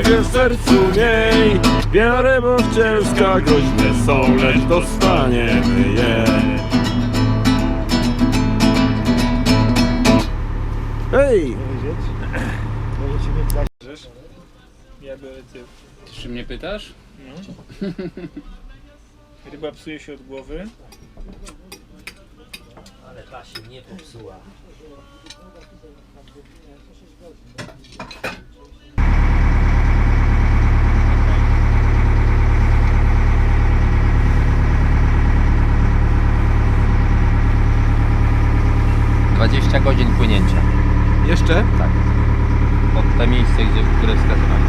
się w sercu miej Wiarę, bo ciężka groźne są, lecz dostaniemy je Hej! Ja biorę tył. Czy mnie pytasz? No. Ryba psuje się od głowy. Ale ta się nie popsuła. Dwadzieścia godzin płynięcia. Jeszcze? Tak. Od te miejsce, gdzie, które wskazywałem.